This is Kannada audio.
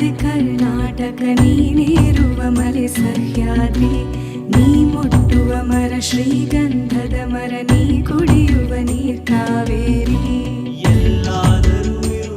ನಾದೆ ಕರ್ನಾಟಕ, ನೀನೇರುವ ಮಲೆ ಸಹ್ಯಾದ್ರಿ. ನೀ ಮುಟ್ಟುವ ಮರ ಶ್ರೀಗಂಧದ ಮರ, ನೀ ಕುಡಿಯುವ ನೀರ್ ಕಾವೇರಿ. ಎಲ್ಲಾದರೂ ಇರು